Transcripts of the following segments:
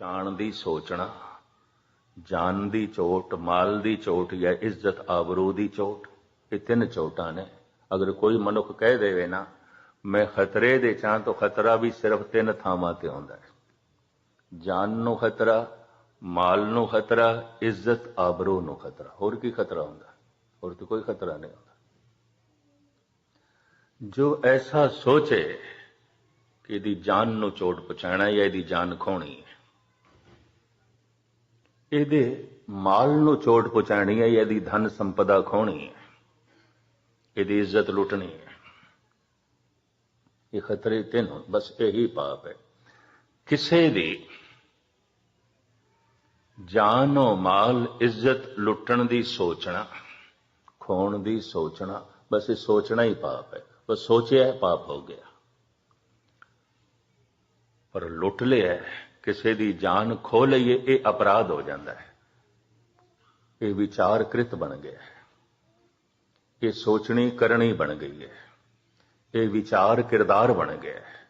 ਚਾਣ ਦੀ ਸੋਚਣਾ, ਜਾਨ ਦੀ ਚੋਟ, ਮਾਲ ਦੀ ਚੋਟ ਜਾਂ ਇੱਜ਼ਤ, ਆਬਰੂ ਦੀ ਚੋਟ, ਇਹ ਤਿੰਨ ਚੋਟਾਂ ਨੇ। ਅਗਰ ਕੋਈ ਮਨੁੱਖ ਕਹਿ ਦੇਵੇ ਨਾ, ਮੈਂ ਖਤਰੇ ਦੇ ਚਾਂ ਤੋਂ ਖਤਰਾ ਵੀ ਸਿਰਫ ਤਿੰਨ ਥਾਵਾਂ ਤੇ ਆਉਂਦਾ ਹੈ। ਜਾਨ ਨੂੰ ਖਤਰਾ, ਮਾਲ ਨੂੰ ਖਤਰਾ, ਇੱਜ਼ਤ, ਆਬਰੂ ਨੂੰ ਖਤਰਾ। ਹੋਰ ਕੀ ਖਤਰਾ ਹੁੰਦਾ? ਹੋਰ ਤਾਂ ਕੋਈ ਖਤਰਾ ਨਹੀਂ ਹੁੰਦਾ। ਜੋ ਐਸਾ ਸੋਚੇ ਕਿ ਇਹਦੀ ਜਾਨ ਨੂੰ ਚੋਟ ਪਹੁੰਚਾਣਾ ਜਾਂ ਇਹਦੀ ਜਾਨ ਖੋਣੀ ਹੈ ਇਹਦੇ ਮਾਲ ਨੂੰ ਚੋਟ ਪਹੁੰਚਾਣੀ ਹੈ, ਇਹਦੀ ਧਨ ਸੰਪਦਾ ਖੋਣੀ ਹੈ, ਇਹਦੀ ਇੱਜ਼ਤ ਲੁੱਟਣੀ ਹੈ। ਇਹ ਖਤਰੇ ਤਿੰਨ ਬਸ ਇਹੀ ਪਾਪ ਹੈ। ਕਿਸੇ ਦੀ ਜਾਨੋ ਮਾਲ ਇੱਜ਼ਤ ਲੁੱਟਣ ਦੀ ਸੋਚਣਾ, ਖੋਣ ਦੀ ਸੋਚਣਾ, ਬਸ ਇਹ ਸੋਚਣਾ ਹੀ ਪਾਪ ਹੈ। ਬਸ ਸੋਚਿਆ, ਪਾਪ ਹੋ ਗਿਆ। ਪਰ ਲੁੱਟ ਲਿਆ ਕਿਸੇ ਦੀ ਜਾਨ ਖੋ ਲਈਏ, ਇਹ ਅਪਰਾਧ ਹੋ ਜਾਂਦਾ ਹੈ। ਇਹ ਵਿਚਾਰ ਕ੍ਰਿਤ ਬਣ ਗਿਆ ਹੈ। ਇਹ ਸੋਚਣੀ ਕਰਨੀ ਬਣ ਗਈ ਹੈ। ਇਹ ਵਿਚਾਰ ਕਿਰਦਾਰ ਬਣ ਗਿਆ ਹੈ।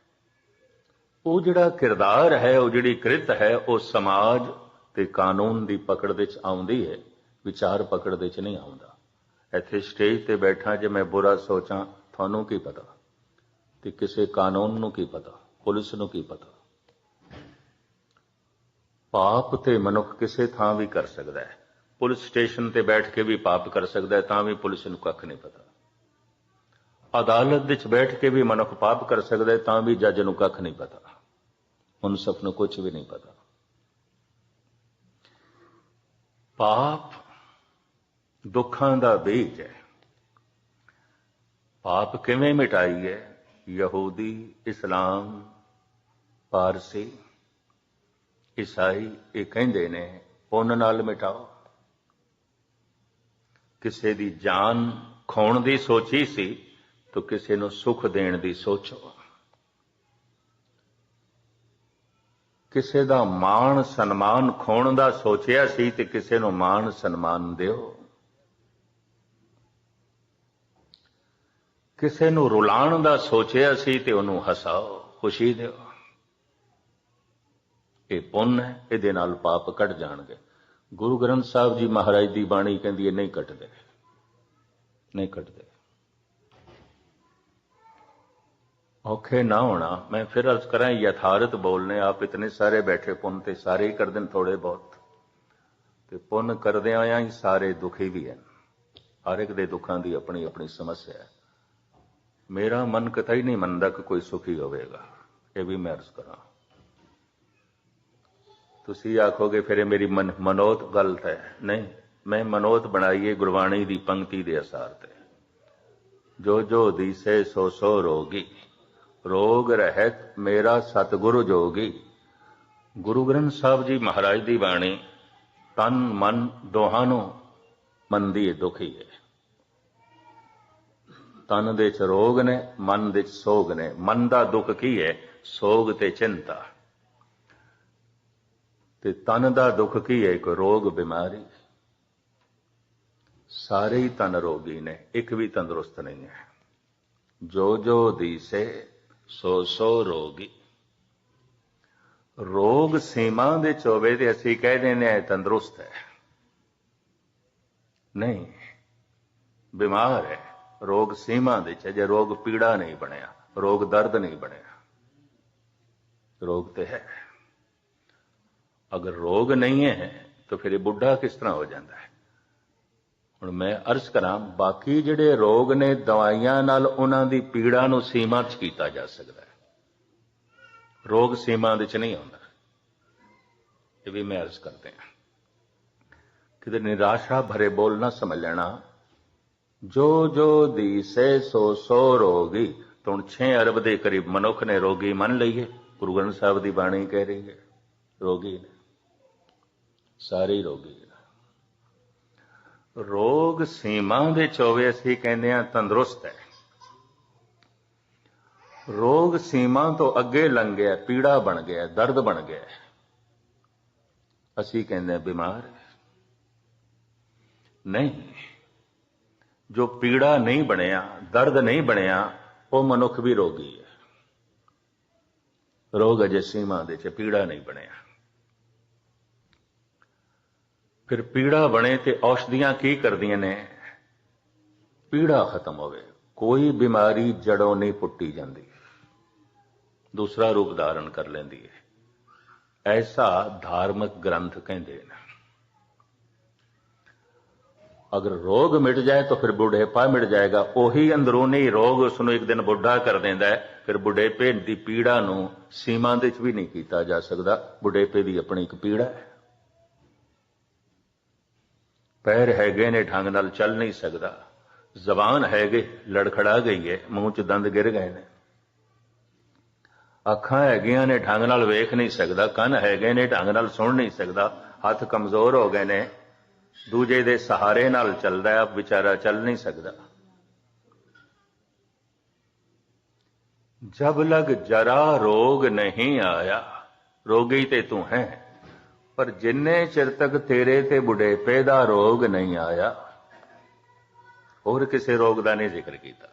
ਉਹ ਜਿਹੜਾ ਕਿਰਦਾਰ ਹੈ, ਉਹ ਜਿਹੜੀ ਕ੍ਰਿਤ ਹੈ, ਉਹ ਸਮਾਜ ਤੇ ਕਾਨੂੰਨ ਦੀ ਪਕੜ ਵਿੱਚ ਆਉਂਦੀ ਹੈ। ਵਿਚਾਰ ਪਕੜ ਵਿੱਚ ਨਹੀਂ ਆਉਂਦਾ। ਇੱਥੇ ਸਟੇਜ ਤੇ ਬੈਠਾ ਜੇ ਮੈਂ ਬੁਰਾ ਸੋਚਾਂ, ਤੁਹਾਨੂੰ ਕੀ ਪਤਾ? ਤੇ ਕਿਸੇ ਕਾਨੂੰਨ ਨੂੰ ਕੀ ਪਤਾ? ਪੁਲਿਸ ਨੂੰ ਕੀ ਪਤਾ? ਪਾਪ ਤੇ ਮਨੁੱਖ ਕਿਸੇ ਥਾਂ ਵੀ ਕਰ ਸਕਦਾ ਹੈ। ਪੁਲਿਸ ਸਟੇਸ਼ਨ ਤੇ ਬੈਠ ਕੇ ਵੀ ਪਾਪ ਕਰ ਸਕਦਾ ਹੈ, ਤਾਂ ਵੀ ਪੁਲਿਸ ਨੂੰ ਕੱਖ ਨਹੀਂ ਪਤਾ। ਅਦਾਲਤ ਵਿੱਚ ਬੈਠ ਕੇ ਵੀ ਮਨੁੱਖ ਪਾਪ ਕਰ ਸਕਦਾ ਹੈ, ਤਾਂ ਵੀ ਜੱਜ ਨੂੰ ਕੱਖ ਨਹੀਂ ਪਤਾ। ਮੁਨਸਫ ਨੂੰ ਕੁਝ ਵੀ ਨਹੀਂ ਪਤਾ। ਪਾਪ ਦੁੱਖਾਂ ਦਾ ਬੀਜ ਹੈ। ਪਾਪ ਕਿਵੇਂ ਮਿਟਾਈਏ? ਯਹੂਦੀ, ਇਸਲਾਮ, ਪਾਰਸੀ। ਈਸਾਈ ਇਹ ਕਹਿੰਦੇ ਨੇ, ਪੁੰਨ ਨਾਲ ਮਿਟਾਓ। ਕਿਸੇ ਦੀ ਜਾਨ ਖੋਣ ਦੀ ਸੋਚੀ ਸੀ, ਤਾਂ ਕਿਸੇ ਨੂੰ ਸੁਖ ਦੇਣ ਦੀ ਸੋਚੋ। ਕਿਸੇ ਦਾ ਮਾਣ ਸਨਮਾਨ ਖੋਣ ਦਾ ਸੋਚਿਆ ਸੀ, ਤੇ ਕਿਸੇ ਨੂੰ ਮਾਣ ਸਨਮਾਨ ਦਿਓ। ਕਿਸੇ ਨੂੰ ਰੁਲਾਉਣ ਦਾ ਸੋਚਿਆ ਸੀ, ਤੇ ਉਹਨੂੰ ਹਸਾਓ, ਖੁਸ਼ੀ ਦਿਓ। ਇਹ ਪੁੰਨ ਹੈ, ਇਹਦੇ ਨਾਲ ਪਾਪ ਕੱਟ ਜਾਣਗੇ। ਗੁਰੂ ਗ੍ਰੰਥ ਸਾਹਿਬ ਜੀ ਮਹਾਰਾਜ ਦੀ ਬਾਣੀ ਕਹਿੰਦੀ ਇਹ ਨਹੀਂ ਕੱਟਦੇ। ਨਹੀਂ ਕੱਟਦੇ। ਔਖੇ ਨਾ ਹੋਣਾ। ਮੈਂ ਫਿਰ ਅਰਜ਼ ਕਰਾਂ, ਯਥਾਰਥ ਬੋਲਨੇ, ਆਪ ਇਤਨੇ ਸਾਰੇ ਬੈਠੇ ਪੁੰਨ ਤੇ ਸਾਰੇ ਹੀ ਕਰਦੇ ਨੇ ਥੋੜੇ ਬਹੁਤ। ਤੇ ਪੁੰਨ ਕਰਦੇ ਆਇਆ ਹੀ ਸਾਰੇ ਦੁਖੀ ਵੀ ਹਨ। ਹਰ ਇੱਕ ਦੇ ਦੁੱਖਾਂ ਦੀ ਆਪਣੀ ਆਪਣੀ ਸਮੱਸਿਆ ਹੈ। ਮੇਰਾ ਮਨ ਕਤਈ ਨਹੀਂ ਮੰਨਦਾ ਕਿ ਕੋਈ ਸੁਖੀ ਹੋਵੇਗਾ। ਇਹ ਵੀ ਮੈਂ ਅਰਜ਼ ਕਰਾਂ। ਤੁਸੀਂ ਆਖੋਗੇ, ਫਿਰ ਇਹ ਮੇਰੀ ਮਨ- ਮਨੋਤ ਗਲਤ ਹੈ। ਨਹੀਂ, ਮੈਂ ਮਨੋਤ ਬਣਾਈਏ ਗੁਰਬਾਣੀ ਦੀ ਪੰਕਤੀ ਦੇ ਅਸਾਰ ਤੇ। ਜੋ ਜੋ ਦੀਸੇ ਸੋ ਸੋ ਰੋਗੀ। ਰੋਗ ਰਹਿਤ ਮੇਰਾ ਸਤਿਗੁਰੂ ਜੋਗੀ। ਗੁਰੂ ਗ੍ਰੰਥ ਸਾਹਿਬ ਜੀ ਮਹਾਰਾਜ ਦੀ ਬਾਣੀ, ਤਨ, ਮਨ ਦੋਹਾਂ ਨੂੰ ਮੰਦੀ ਦੁਖੀ ਹੈ। ਤਨ ਦੇ ਚ ਰੋਗ ਨੇ, ਮਨ ਦੇ ਚ ਸੋਗ ਨੇ। ਮਨ ਦਾ ਦੁੱਖ ਕੀ ਹੈ? ਸੋਗ ਤੇ ਚਿੰਤਾ। ਤੇ ਤਨ ਦਾ ਦੁੱਖ ਕੀ ਹੈ? ਇੱਕ ਰੋਗ ਬਿਮਾਰੀ। ਸਾਰੇ ਹੀ ਤਨ ਰੋਗੀ ਨੇ, ਇੱਕ ਵੀ ਤੰਦਰੁਸਤ ਨਹੀਂ ਹੈ। ਜੋ ਜੋ ਦੀਸੇ, ਸੋ ਸੋ ਰੋਗੀ। ਰੋਗ ਸੀਮਾ ਦੇ ਚੋਵੇ ਤੇ ਅਸੀਂ ਕਹਿ ਦਿੰਦੇ ਆ ਤੰਦਰੁਸਤ ਹੈ। ਨਹੀਂ, ਬਿਮਾਰ ਹੈ। ਰੋਗ ਸੀਮਾ ਦੇ ਚ ਜੇ ਰੋਗ ਪੀੜਾ ਨਹੀਂ ਬਣਿਆ, ਰੋਗ ਦਰਦ ਨਹੀਂ ਬਣਿਆ, ਰੋਗ ਤੇ ਹੈ। ਅਗਰ ਰੋਗ ਨਹੀਂ ਹੈ, ਤਾਂ ਫਿਰ ਇਹ ਬੁੱਢਾ ਕਿਸ ਤਰ੍ਹਾਂ ਹੋ ਜਾਂਦਾ ਹੈ? ਹੁਣ ਮੈਂ ਅਰਜ਼ ਕਰਾਂ, ਬਾਕੀ ਜਿਹੜੇ ਰੋਗ ਨੇ ਦਵਾਈਆਂ ਨਾਲ ਉਹਨਾਂ ਦੀ ਪੀੜਾ ਨੂੰ ਸੀਮਾ 'ਚ ਕੀਤਾ ਜਾ ਸਕਦਾ ਹੈ। ਰੋਗ ਸੀਮਾ ਦੇ 'ਚ ਨਹੀਂ ਆਉਂਦਾ। ਇਹ ਵੀ ਮੈਂ ਅਰਜ਼ ਕਰਦੇ ਹਾਂ। ਕਿਤੇ ਨਿਰਾਸ਼ਾ ਭਰੇ ਬੋਲ ਨਾ ਸਮਝ ਲੈਣਾ। ਜੋ ਜੋ ਦੀ ਸੇ ਸੋ ਸੋ ਰੋਗੀ, ਤਾਂ ਹੁਣ 6 ਅਰਬ ਦੇ ਕਰੀਬ ਮਨੁੱਖ ਨੇ ਰੋਗੀ ਮੰਨ ਲਈਏ ਗੁਰੂ ਗ੍ਰੰਥ ਸਾਹਿਬ ਦੀ ਬਾਣੀ ਕਹਿ ਰਹੀ ਹੈ, ਰੋਗੀ ਨੇ। ਸਾਰੇ ਹੀ ਰੋਗੀ ਰੋਗ ਸੀਮਾ ਦੇ ਚੋਵੇ ਅਸੀਂ ਕਹਿੰਦੇ ਆ ਤੰਦਰੁਸਤ ਹੈ। ਰੋਗ ਸੀਮਾ ਤੋਂ ਅੱਗੇ ਲੰਘ ਗਿਆ, ਪੀੜਾ ਬਣ ਗਿਆ, ਦਰਦ ਬਣ ਗਿਆ। ਅਸੀਂ ਕਹਿੰਦੇ ਆ ਬਿਮਾਰ ਨਹੀਂ, ਜੋ ਪੀੜਾ ਨਹੀਂ ਬਣਿਆ, ਦਰਦ ਨਹੀਂ ਬਣਿਆ, ਉਹ ਮਨੁੱਖ ਵੀ ਰੋਗੀ ਹੈ। ਰੋਗ ਅਜੇ ਸੀਮਾ ਦੇ ਚ ਪੀੜਾ ਨਹੀਂ ਬਣਿਆ। ਫਿਰ ਪੀੜਾ ਬਣੇ ਤੇ ਔਸ਼ਧੀਆਂ ਕੀ ਕਰਦੀਆਂ ਨੇ? ਪੀੜਾ ਖਤਮ ਹੋਵੇ, ਕੋਈ ਬਿਮਾਰੀ ਜੜੋਂ ਨਹੀਂ ਪੁੱਟੀ ਜਾਂਦੀ। ਦੂਸਰਾ ਰੂਪ ਧਾਰਨ ਕਰ ਲੈਂਦੀ ਹੈ ਐਸਾ ਧਾਰਮਿਕ ਗ੍ਰੰਥ ਕਹਿੰਦੇ ਨੇ। ਅਗਰ ਰੋਗ ਮਿਟ ਜਾਏ ਤਾਂ ਫਿਰ ਬੁਢੇਪਾ ਮਿਟ ਜਾਏਗਾ। ਉਹੀ ਅੰਦਰੂਨੀ ਰੋਗ ਉਸ ਨੂੰ ਇੱਕ ਦਿਨ ਬੁੱਢਾ ਕਰ ਦਿੰਦਾ ਹੈ। ਫਿਰ ਬੁਢੇਪੇ ਦੀ ਪੀੜਾ ਨੂੰ ਸੀਮਾ ਦੇ ਵਿੱਚ ਵੀ ਨਹੀਂ ਕੀਤਾ ਜਾ ਸਕਦਾ। ਬੁਢੇਪੇ ਦੀ ਆਪਣੀ ਇੱਕ ਪੀੜਾ ਹੈ। ਪੈਰ ਹੈਗੇ ਨੇ ਢੰਗ ਨਾਲ ਚੱਲ ਨਹੀਂ ਸਕਦਾ ਜ਼ਬਾਨ ਹੈਗੇ ਲੜਖੜਾ ਗਈ ਹੈ ਮੂੰਹ 'ਚ ਦੰਦ ਗਿਰ ਗਏ ਨੇ ਅੱਖਾਂ ਹੈਗੀਆਂ ਨੇ ਢੰਗ ਨਾਲ ਵੇਖ ਨਹੀਂ ਸਕਦਾ ਕੰਨ ਹੈਗੇ ਨੇ ਢੰਗ ਨਾਲ ਸੁਣ ਨਹੀਂ ਸਕਦਾ ਹੱਥ ਕਮਜ਼ੋਰ ਹੋ ਗਏ ਨੇ ਦੂਜੇ ਦੇ ਸਹਾਰੇ ਨਾਲ ਚੱਲਦਾ ਹੈ ਵਿਚਾਰਾ ਚੱਲ ਨਹੀਂ ਸਕਦਾ ਜਬ ਲਗ ਜਰਾ ਰੋਗ ਨਹੀਂ ਆਇਆ ਰੋਗੀ ਤੇ ਤੂੰ ਹੈ ਪਰ ਜਿੰਨੇ ਚਿਰ ਤੱਕ ਤੇਰੇ ਤੇ ਬੁਢੇਪੇ ਦਾ ਰੋਗ ਨਹੀਂ ਆਇਆ, ਹੋਰ ਕਿਸੇ ਰੋਗ ਦਾ ਨਹੀਂ ਜ਼ਿਕਰ ਕੀਤਾ।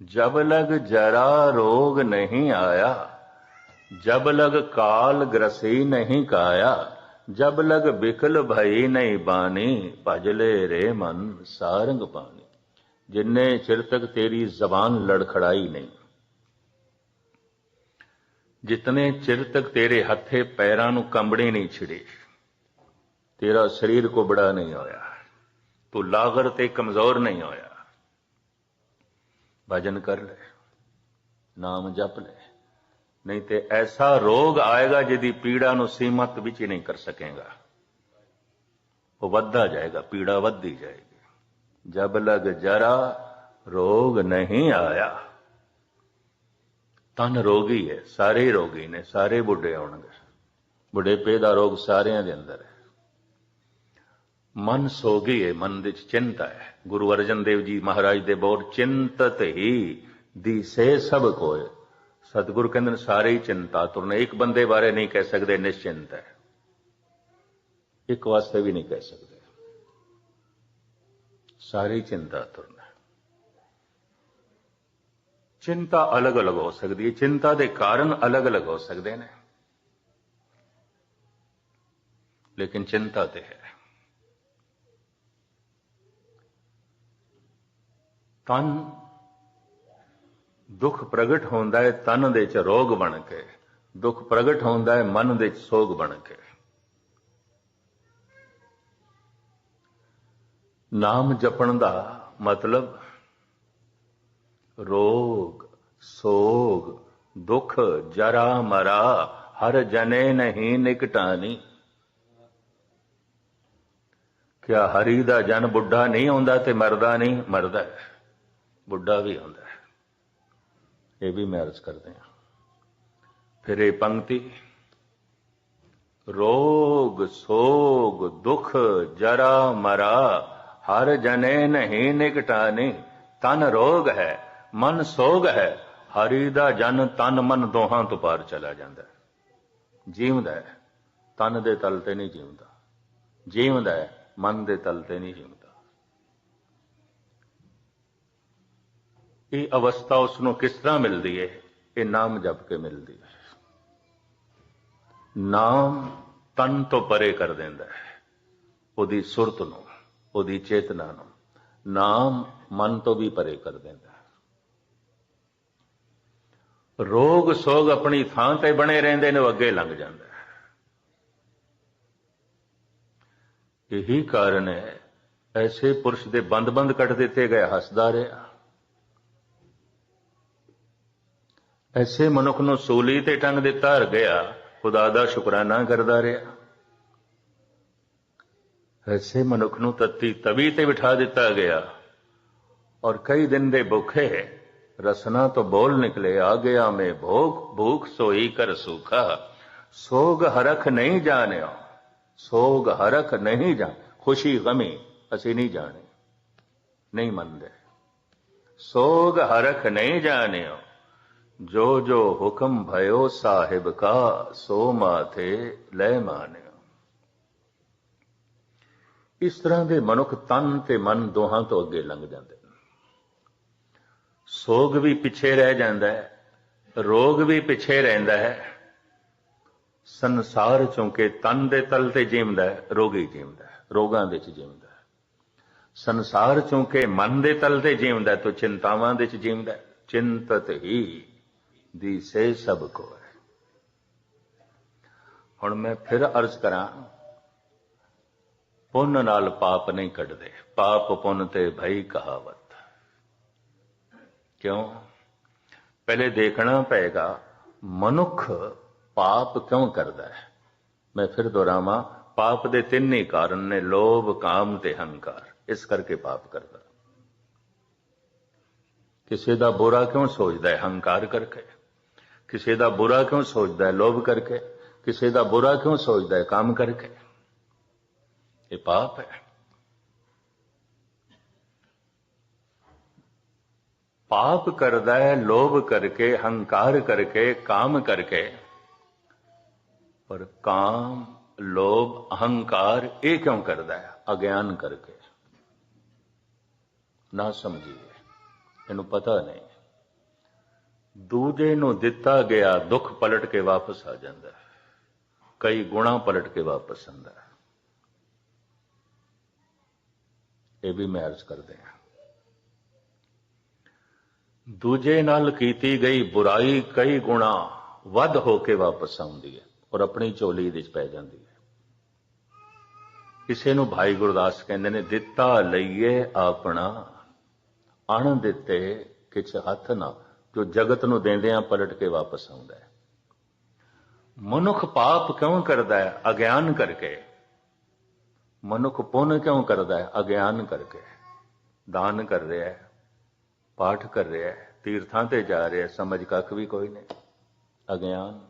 ਜਬ ਲਗ ਜਰਾ ਰੋਗ ਨਹੀਂ ਆਇਆ, ਜਬ ਲਗ ਕਾਲ ਗ੍ਰਸੀ ਨਹੀਂ ਕਾਇਆ, ਜਬ ਲਗ ਬਿਕਲ ਭਈ ਨਹੀਂ ਬਾਣੀ ਭਜਲੇ ਰੇ ਮਨ ਸਾਰੰਗ ਪਾਣੀ ਜਿੰਨੇ ਚਿਰ ਤੱਕ ਤੇਰੀ ਜ਼ਬਾਨ ਲੜਖੜਾਈ ਨਹੀਂ ਜਿਤਨੇ ਚਿਰ ਤੱਕ ਤੇਰੇ ਹੱਥੇ ਪੈਰਾਂ ਨੂੰ ਕੰਬੜੇ ਨਹੀਂ ਛਿੜੇ, ਤੇਰਾ ਸਰੀਰ ਕੋਬੜਾ ਨਹੀਂ ਹੋਇਆ, ਤੂੰ ਲਾਗਰ ਤੇ ਕਮਜ਼ੋਰ ਨਹੀਂ ਹੋਇਆ। ਭਜਨ ਕਰ ਲੈ, ਨਾਮ ਜਪ ਲੈ, ਨਹੀਂ ਤੇ ਐਸਾ ਰੋਗ ਆਏਗਾ ਜਿਹਦੀ ਪੀੜਾ ਨੂੰ ਸੀਮਤ ਵਿੱਚ ਹੀ ਨਹੀਂ ਕਰ ਸਕੇਗਾ। ਉਹ ਵੱਧਦਾ ਜਾਏਗਾ, ਪੀੜਾ ਵੱਧਦੀ ਜਾਏਗੀ। ਜਬ ਲਗ ਜਰਾ ਰੋਗ ਨਹੀਂ ਆਇਆ। ਤਨ ਰੋਗੀ ਹੈ, ਸਾਰੇ ਰੋਗੀ ਨੇ, ਸਾਰੇ ਬੁੱਢੇ ਆਉਣਗੇ। ਬੁਢੇਪੇ ਦਾ ਰੋਗ ਸਾਰਿਆਂ ਦੇ ਅੰਦਰ ਹੈ। ਮਨ ਸੋਗੀ ਹੈ, ਮਨ ਵਿੱਚ ਚਿੰਤਾ ਹੈ। ਗੁਰੂ ਅਰਜਨ ਦੇਵ ਜੀ ਮਹਾਰਾਜ ਦੇ ਬਹੁਤ ਚਿੰਤਤ ਹੀ ਦੀ ਸੇ ਸਭ ਕੋਏ ਸਤਿਗੁਰੂ ਕਹਿੰਦੇ ਨੇ, ਸਾਰੇ ਹੀ ਚਿੰਤਾ ਤੁਰਨੇ ਇੱਕ ਬੰਦੇ ਬਾਰੇ ਨਹੀਂ ਕਹਿ ਸਕਦੇ, ਨਿਸ਼ਚਿੰਤ ਹੈ। ਇੱਕ ਵਾਸਤੇ ਵੀ ਨਹੀਂ ਕਹਿ ਸਕਦੇ। ਸਾਰੇ ਹੀ ਚਿੰਤਾ ਤੁਰਨਾ ਚਿੰਤਾ ਅਲੱਗ-ਅਲੱਗ ਹੋ ਸਕਦੀ ਹੈ। ਚਿੰਤਾ ਦੇ ਕਾਰਨ ਅਲੱਗ-ਅਲੱਗ ਹੋ ਸਕਦੇ ਨੇ। ਲੇਕਿਨ ਚਿੰਤਾ ਤੇ ਹੈ। ਤਨ ਦੁੱਖ ਪ੍ਰਗਟ ਹੁੰਦਾ ਹੈ, ਤਨ ਦੇ ਚ ਰੋਗ ਬਣ ਕੇ। ਦੁੱਖ ਪ੍ਰਗਟ ਹੁੰਦਾ ਹੈ, ਮਨ ਦੇ ਚ ਸੋਗ ਬਣ ਕੇ। ਨਾਮ ਜਪਣ ਦਾ ਮਤਲਬ ਰੋਗ, ਸੋਗ, ਦੁੱਖ, ਜਰਾ ਮਰਾ, ਹਰ ਜਨੇ ਨਹੀਂ ਨਿਕਟਾਨੀ। ਕਿਆ ਹਰੀ ਦਾ ਜਨ ਬੁੱਢਾ ਨਹੀਂ ਆਉਂਦਾ ਤੇ ਮਰਦਾ ਨਹੀਂ? ਮਰਦਾ ਹੈ। ਬੁੱਢਾ ਵੀ ਆਉਂਦਾ ਹੈ। ਇਹ ਵੀ ਮੈਂ ਅਰਜ਼ ਕਰਦੇ ਹਾਂ। ਫਿਰ ਇਹ ਪੰਕਤੀ, ਰੋਗ, ਸੋਗ, ਦੁੱਖ, ਜਰਾ ਮਰਾ, ਹਰ ਜਨੇ ਨਹੀਂ ਨਿਕਟਾਨੀ। ਤਨ ਰੋਗ ਹੈ। ਮਨ ਸੋਗ ਹੈ, ਹਰੀ ਦਾ ਜਨ ਤਨ ਮਨ ਦੋਹਾਂ ਤੋਂ ਪਾਰ ਚਲਾ ਜਾਂਦਾ ਹੈ। ਜੀਵਦਾ ਹੈ, ਤਨ ਦੇ ਤਲ ਤੇ ਨਹੀਂ ਜੀਵਦਾ ਜੀਵਦਾ ਹੈ, ਮਨ ਦੇ ਤਲ ਤੇ ਨਹੀਂ ਜੀਵਦਾ ਇਹ ਅਵਸਥਾ ਉਸ ਨੂੰ ਕਿਸ ਤਰ੍ਹਾਂ ਮਿਲਦੀ ਹੈ? ਇਹ ਨਾਮ ਜਪ ਕੇ ਮਿਲਦੀ ਹੈ। ਨਾਮ ਤਨ ਤੋਂ ਪਰੇ ਕਰ ਦਿੰਦਾ ਹੈ। ਉਹਦੀ ਸੁਰਤ ਨੂੰ, ਉਹਦੀ ਚੇਤਨਾ ਨੂੰ। ਨਾਮ ਮਨ ਤੋਂ ਵੀ ਪਰੇ ਕਰ ਦਿੰਦਾ ਰੋਗ ਸੋਗ ਆਪਣੀ ਥਾਂ ਤੇ ਬਣੇ ਰਹਿੰਦੇ ਨੇ, ਉਹ ਅੱਗੇ ਲੰਘ ਜਾਂਦਾ ਇਹੀ ਕਾਰਨ ਹੈ, ਐਸੇ ਪੁਰਸ਼ ਦੇ ਬੰਦ-ਬੰਦ ਕੱਟ ਦਿੱਤੇ ਗਏ, ਹੱਸਦਾ ਰਿਹਾ। ਐਸੇ ਮਨੁੱਖ ਨੂੰ ਸੂਲੀ ਤੇ ਟੰਗ ਦਿੱਤਾ ਹਰ ਗਿਆ, ਖੁਦਾ ਦਾ ਸ਼ੁਕਰਾਨਾ ਕਰਦਾ ਰਿਹਾ। ਐਸੇ ਮਨੁੱਖ ਨੂੰ ਤੱਤੀ ਤਵੀ ਤੇ ਬਿਠਾ ਦਿੱਤਾ ਗਿਆ, ਔਰ ਕਈ ਦਿਨ ਦੇ ਭੁੱਖੇ ਰਸਨਾ ਤੋਂ ਬੋਲ ਨਿਕਲੇ ਆ ਗਿਆ ਮੈਂ ਭੋਗ ਭੂਖ ਸੋਈ ਕਰ ਸੁਖਾ ਸੋਗ ਹਰਖ ਨਹੀਂ ਜਾਣਿਓ ਸੋਗ ਹਰਖ ਨਹੀਂ ਜਾਣ ਖੁਸ਼ੀ ਗਮੀ ਅਸੀਂ ਨਹੀਂ ਜਾਣੇ ਨਹੀਂ ਮੰਨਦੇ ਸੋਗ ਹਰਖ ਨਹੀਂ ਜਾਣਿਓ ਜੋ ਜੋ ਹੁਕਮ ਭਇਓ ਸਾਹਿਬ ਕਾ ਸੋ ਮਾਥੇ ਲੈ ਮਾਨਿਓ ਇਸ ਤਰ੍ਹਾਂ ਦੇ ਮਨੁੱਖ ਤਨ ਤੇ ਮਨ ਦੋਹਾਂ ਤੋਂ ਅੱਗੇ ਲੰਘ ਜਾਂਦੇ ਨੇ ਸੋਗ ਵੀ ਪਿੱਛੇ ਰਹਿ ਜਾਂਦਾ ਹੈ ਰੋਗ ਵੀ ਪਿੱਛੇ ਰਹਿੰਦਾ ਹੈ। ਸੰਸਾਰ ਚੋਂਕੇ ਤਨ ਦੇ ਤਲ ਤੇ ਜੀਵਦਾ ਰੋਗੀ ਜੀਵਦਾ ਰੋਗਾਂ ਦੇ ਵਿੱਚ ਜੀਵਦਾ ਹੈ। ਸੰਸਾਰ ਚੋਂਕੇ ਮਨ ਦੇ ਤਲ ਤੇ ਜੀਵਦਾ ਹੈ, ਤੋ ਚਿੰਤਾਵਾਂ ਦੇ ਵਿੱਚ ਜੀਵਦਾ ਚਿੰਤਤ ਹੀ ਦੀ ਸੇ ਸਭ ਕੋ ਹੈ। ਹੁਣ ਮੈਂ ਫਿਰ ਅਰਜ਼ ਕਰਾਂ ਪੁੰਨ ਨਾਲ ਪਾਪ ਨਹੀਂ ਕੱਢਦੇ ਪਾਪ ਪੁੰਨ ਤੇ ਭਈ ਕਹਾਵਤ। ਕਿਉਂ? ਪਹਿਲੇ ਦੇਖਣਾ ਪਏਗਾ, ਮਨੁੱਖ ਪਾਪ ਕਿਉਂ ਕਰਦਾ ਹੈ? ਮੈਂ ਫਿਰ ਦੁਹਰਾਵਾਂ, ਪਾਪ ਦੇ ਤਿੰਨ ਹੀ ਕਾਰਨ ਨੇ, ਲੋਭ, ਕਾਮ ਤੇ ਹੰਕਾਰ। ਇਸ ਕਰਕੇ ਪਾਪ ਕਰਦਾ। ਕਿਸੇ ਦਾ ਬੁਰਾ ਕਿਉਂ ਸੋਚਦਾ ਹੈ? ਹੰਕਾਰ ਕਰਕੇ। ਕਿਸੇ ਦਾ ਬੁਰਾ ਕਿਉਂ ਸੋਚਦਾ ਹੈ? ਲੋਭ ਕਰਕੇ। ਕਿਸੇ ਦਾ ਬੁਰਾ ਕਿਉਂ ਸੋਚਦਾ ਹੈ? ਕੰਮ ਕਰਕੇ। ਇਹ ਪਾਪ ਹੈ। ਪਾਪ ਕਰਦਾ ਹੈ, ਲੋਭ ਕਰਕੇ, ਹੰਕਾਰ ਕਰਕੇ, ਕਾਮ ਕਰਕੇ। ਪਰ ਕਾਮ, ਲੋਭ, ਅਹੰਕਾਰ ਇਹ ਕਿਉਂ ਕਰਦਾ ਹੈ? ਅਗਿਆਨ ਕਰਕੇ। ਨਾ ਸਮਝੀਏ। ਇਹਨੂੰ ਪਤਾ ਨਹੀਂ। ਦੂਜੇ ਨੂੰ ਦਿੱਤਾ ਗਿਆ ਦੁੱਖ ਪਲਟ ਕੇ ਵਾਪਸ ਆ ਜਾਂਦਾ ਹੈ। ਕਈ ਗੁਣਾ ਪਲਟ ਕੇ ਵਾਪਸ ਆਉਂਦਾ ਹੈ। ਇਹ ਵੀ ਮੈਂ ਅਰਜ਼ ਕਰਦੇ ਹਾਂ। ਦੂਜੇ ਨਾਲ ਕੀਤੀ ਗਈ ਬੁਰਾਈ ਕਈ ਗੁਣਾ ਵੱਧ ਹੋ ਕੇ ਵਾਪਸ ਆਉਂਦੀ ਹੈ ਔਰ ਆਪਣੀ ਝੋਲੀ ਵਿੱਚ ਪੈ ਜਾਂਦੀ ਹੈ। ਕਿਸੇ ਨੂੰ ਭਾਈ ਗੁਰਦਾਸ ਕਹਿੰਦੇ ਨੇ, ਦਿੱਤਾ ਲਈਏ ਆਪਣਾ ਅਣ ਦਿੱਤੇ ਕਿਛ ਹੱਥ ਨਾ। ਜੋ ਜਗਤ ਨੂੰ ਦੇਂਦਿਆਂ ਪਲਟ ਕੇ ਵਾਪਸ ਆਉਂਦਾ ਹੈ। ਮਨੁੱਖ ਪਾਪ ਕਿਉਂ ਕਰਦਾ ਹੈ? ਅਗਿਆਨ ਕਰਕੇ। ਮਨੁੱਖ ਪੁੰਨ ਕਿਉਂ ਕਰਦਾ ਹੈ? ਅਗਿਆਨ ਕਰਕੇ। ਦਾਨ ਕਰ ਰਿਹਾ ਹੈ। ਪਾਠ ਕਰ ਰਿਹਾ ਹੈ, ਤੀਰਥਾਂ ਤੇ ਜਾ ਰਿਹਾ ਸਮਝ ਕੱਖ ਵੀ ਕੋਈ ਨਹੀਂ, ਅਗਿਆਨ।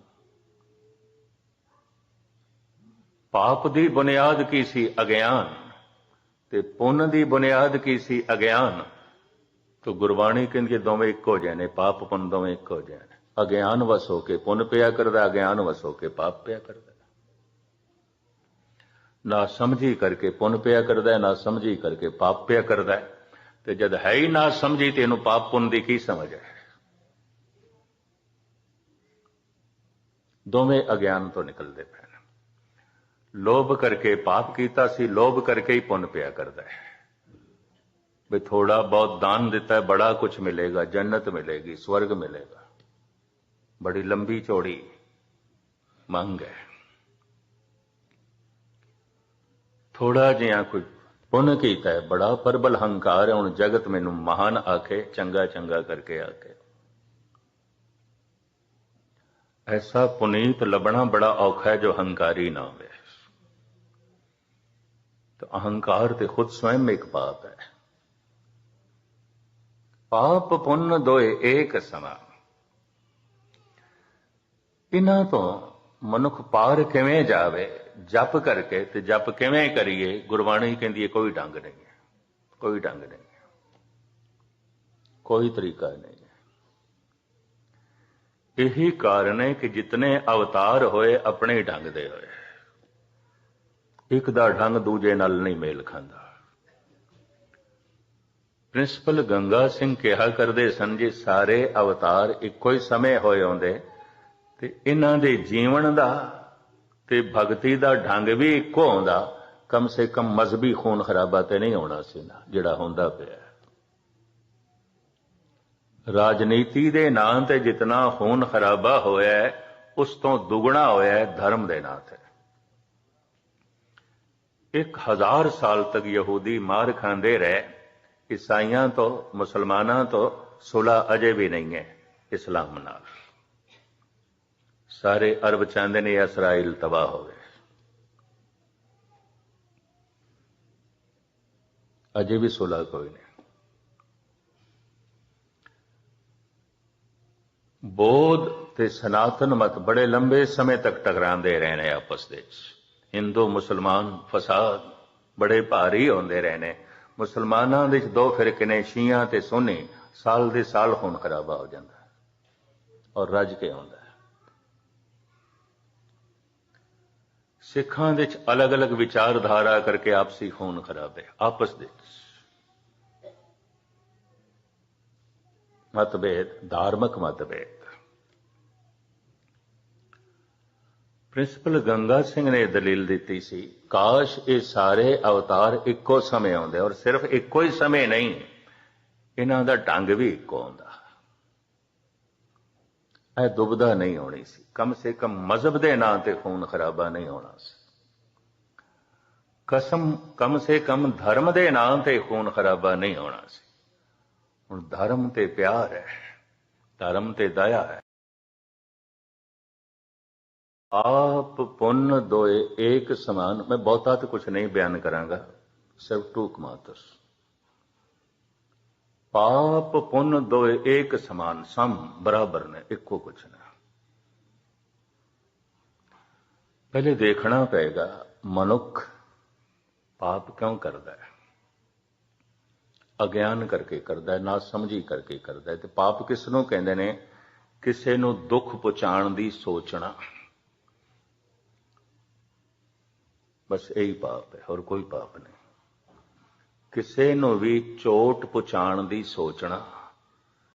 ਪਾਪ ਦੀ ਬੁਨਿਆਦ ਕੀ ਸੀ? ਅਗਿਆਨ। ਤੇ ਪੁੰਨ ਦੀ ਬੁਨਿਆਦ ਕੀ ਸੀ? ਅਗਿਆਨ। ਤੋ ਗੁਰਬਾਣੀ ਕਹਿੰਦੀ ਦੋਵੇਂ ਇੱਕ ਹੋ ਜਾਣੇ ਪਾਪ ਪੁੰਨ ਦੋਵੇਂ ਇੱਕ ਹੋ ਜਾਣੇ ਅਗਿਆਨ ਵਸ ਹੋ ਕੇ ਪੁੰਨ ਪਿਆ ਕਰਦਾ, ਅਗਿਆਨ ਵਸ ਹੋ ਕੇ ਪਾਪ ਪਿਆ ਕਰਦਾ। ਨਾ ਸਮਝੀ ਕਰਕੇ ਪੁੰਨ ਪਿਆ ਕਰਦਾ, ਨਾ ਸਮਝੀ ਕਰਕੇ ਪਾਪ ਪਿਆ ਕਰਦਾ। ਹੈ। ਤੇ ਜਦ ਹੈ ਹੀ ਨਾ ਸਮਝੀ ਤੇ ਇਹਨੂੰ ਪਾਪ ਪੁੰਨ ਦੀ ਕੀ ਸਮਝ ਹੈ? ਦੋਵੇਂ ਅਗਿਆਨ ਤੋਂ ਨਿਕਲਦੇ ਪਏ ਨੇ। ਲੋਭ ਕਰਕੇ ਪਾਪ ਕੀਤਾ ਸੀ, ਲੋਭ ਕਰਕੇ ਹੀ ਪੁੰਨ ਪਿਆ ਕਰਦਾ ਹੈ। ਵੀ ਥੋੜਾ ਬਹੁਤ ਦਾਨ ਦਿੱਤਾ ਹੈ ਬੜਾ ਕੁਝ ਮਿਲੇਗਾ, ਜੰਨਤ ਮਿਲੇਗੀ, ਸਵਰਗ ਮਿਲੇਗਾ। ਬੜੀ ਲੰਬੀ ਚੌੜੀ ਮੰਗ ਹੈ। ਥੋੜਾ ਜਿਹਾ ਕੋਈ ਪੁੰਨ ਕੀਤਾ ਹੈ ਬੜਾ ਪਰਬਲ ਹੰਕਾਰ ਹੈ, ਹੁਣ ਜਗਤ ਮੈਨੂੰ ਮਹਾਨ ਆਖੇ, ਚੰਗਾ ਚੰਗਾ ਕਰਕੇ ਆਖੇ। ਐਸਾ ਪੁਨੀਤ ਲੱਭਣਾ ਬੜਾ ਔਖਾ ਹੈ ਜੋ ਹੰਕਾਰੀ ਨਾ ਹੋਵੇ। ਤਾਂ ਅਹੰਕਾਰ ਤੇ ਖੁਦ ਸਵੈਮ ਇੱਕ ਪਾਪ ਹੈ। ਪਾਪ ਪੁੰਨ ਦੋਏ ਏਕ ਸਮਾਂ। ਇਹਨਾਂ ਤੋਂ ਮਨੁੱਖ ਪਾਰ ਕਿਵੇਂ ਜਾਵੇ? ਜਪ ਕਰਕੇ ਤੇ ਜਪ ਕਿਵੇਂ ਕਰੀਏ, ਗੁਰਬਾਣੀ ਕਹਿੰਦੀ ਹੈ ਕੋਈ ਢੰਗ ਨਹੀਂ ਹੈ। ਕੋਈ ਢੰਗ ਨਹੀਂ ਹੈ। ਕੋਈ ਤਰੀਕਾ ਨਹੀਂ ਹੈ। ਇਹੀ ਕਾਰਨ ਹੈ ਕਿ ਜਿਤਨੇ ਅਵਤਾਰ ਹੋਏ, ਆਪਣੇ ਢੰਗ ਦੇ ਹੋਏ। ਇੱਕ ਦਾ ਢੰਗ ਦੂਜੇ ਨਾਲ ਨਹੀਂ ਮੇਲ ਖਾਂਦਾ। ਪ੍ਰਿੰਸੀਪਲ ਗੰਗਾ ਸਿੰਘ ਕਿਹਾ ਕਰਦੇ ਸਨ, ਜੀ ਸਾਰੇ ਅਵਤਾਰ ਇੱਕੋ ਹੀ ਸਮੇਂ ਹੋਏ ਹੁੰਦੇ ਤੇ ਇਹਨਾਂ ਦੇ ਜੀਵਨ ਦਾ ਤੇ ਭਗਤੀ ਦਾ ਢੰਗ ਵੀ ਇੱਕੋ ਹੁੰਦਾ ਕਮ ਸੇ ਕਮ ਮਜ਼ਬੀ ਖੂਨ ਖਰਾਬਾ ਤੇ ਨਹੀਂ ਹੋਣਾ ਸੀ ਨਾ ਜਿਹੜਾ ਹੁੰਦਾ ਪਿਆ ਰਾਜਨੀਤੀ ਦੇ ਨਾਂ ਤੇ ਜਿਤਨਾ ਖੂਨ ਖਰਾਬਾ ਹੋਇਆ ਉਸ ਤੋਂ ਦੁੱਗਣਾ ਹੋਇਆ ਧਰਮ ਦੇ ਨਾਂ ਤੇ। ਇੱਕ ਹਜ਼ਾਰ ਸਾਲ ਤੱਕ ਯਹੂਦੀ ਮਾਰ ਖਾਂਦੇ ਰਹੇ, ਈਸਾਈਆਂ ਤੋਂ, ਮੁਸਲਮਾਨਾਂ ਤੋਂ, ਸੁਲਾ ਅਜੇ ਵੀ ਨਹੀਂ ਹੈ ਇਸਲਾਮ ਨਾਲ। ਸਾਰੇ ਅਰਬ ਚਾਹੁੰਦੇ ਨੇ ਇਸਰਾਇਲ ਤਬਾਹ ਹੋਵੇ। ਅਜੇ ਵੀ ਸੁਲਾ ਕੋਈ ਨਹੀਂ। ਬੋਧ ਤੇ ਸਨਾਤਨ ਮਤ ਬੜੇ ਲੰਬੇ ਸਮੇਂ ਤੱਕ ਟਕਰਾਉਂਦੇ ਰਹੇ ਨੇ ਆਪਸ ਵਿੱਚ। ਹਿੰਦੂ, ਮੁਸਲਮਾਨ, ਫਸਾਦ ਬੜੇ ਭਾਰੀ ਹੁੰਦੇ ਰਹੇ ਨੇ ਮੁਸਲਮਾਨਾਂ ਦੇ ਵਿੱਚ ਦੋ ਫਿਰਕੇ ਨੇ, ਸ਼ੀਆ ਤੇ ਸੁਨੀ। ਸਾਲ ਦੇ ਸਾਲ ਖੂਨ ਖਰਾਬਾ ਹੋ ਜਾਂਦਾ। ਔਰ ਰੱਜ ਕੇ ਆਉਂਦਾ ਸਿੱਖਾਂ ਦੇ ਵਿੱਚ ਅਲੱਗ-ਅਲੱਗ ਵਿਚਾਰਧਾਰਾ ਕਰਕੇ ਆਪਸੀ ਖੂਨ ਖਰਾਬ ਹੈ ਆਪਸ ਵਿੱਚ। ਮਤਭੇਦ, ਧਾਰਮਿਕ ਮਤਭੇਦ। ਪ੍ਰਿੰਸੀਪਲ ਗੰਗਾ ਸਿੰਘ ਨੇ ਦਲੀਲ ਦਿੱਤੀ ਸੀ, ਕਾਸ਼ ਇਹ ਸਾਰੇ ਅਵਤਾਰ ਇੱਕੋ ਸਮੇਂ ਆਉਂਦੇ ਔਰ ਸਿਰਫ ਇੱਕੋ ਹੀ ਸਮੇਂ ਨਹੀਂ, ਇਹਨਾਂ ਦਾ ਢੰਗ ਵੀ ਇੱਕੋ ਆਉਂਦਾ ਇਹ ਦੁਬਦਾ ਨਹੀਂ ਹੋਣੀ ਸੀ। ਕਮ ਸੇ ਕਮ ਮਜ਼ਹਬ ਦੇ ਨਾਂ ਤੇ ਖੂਨ ਖਰਾਬਾ ਨਹੀਂ ਹੋਣਾ ਸੀ। ਕਸਮ, ਕਮ ਸੇ ਕਮ ਧਰਮ ਦੇ ਨਾਂ ਤੇ ਖੂਨ ਖਰਾਬਾ ਨਹੀਂ ਹੋਣਾ ਸੀ। ਹੁਣ ਧਰਮ ਤੇ ਪਿਆਰ ਹੈ, ਧਰਮ ਤੇ ਦਇਆ ਹੈ। ਆਪ ਪੁੰਨ ਦੋਏ ਏਕ ਸਮਾਨ। ਮੈਂ ਬਹੁਤਾ ਤਾਂ ਕੁਝ ਨਹੀਂ ਬਿਆਨ ਕਰਾਂਗਾ। ਸਿਰਫ ਟੂਕ ਮਾਤਰ। ਪਾਪ ਪੁੰਨ ਦੋਏ ਏਕ ਸਮਾਨ, ਸਮ ਬਰਾਬਰ ਨੇ, ਇੱਕੋ ਕੁਛ ਨੇ। ਪਹਿਲੇ ਦੇਖਣਾ ਪਏਗਾ, ਮਨੁੱਖ ਪਾਪ ਕਿਉਂ ਕਰਦਾ ਹੈ? ਅਗਿਆਨ ਕਰਕੇ ਕਰਦਾ ਹੈ ਨਾ ਸਮਝੀ ਕਰਕੇ ਕਰਦਾ ਹੈ। ਤੇ ਪਾਪ ਕਿਸ ਨੂੰ ਕਹਿੰਦੇ ਨੇ? ਕਿਸੇ ਨੂੰ ਦੁੱਖ ਪਹੁੰਚਾਉਣ ਦੀ ਸੋਚਣਾ। ਬਸ ਇਹੀ ਪਾਪ ਹੈ, ਹੋਰ ਕੋਈ ਪਾਪ ਨਹੀਂ। ਕਿਸੇ ਨੂੰ ਵੀ ਚੋਟ ਪਹੁੰਚਾਉਣ ਦੀ ਸੋਚਣਾ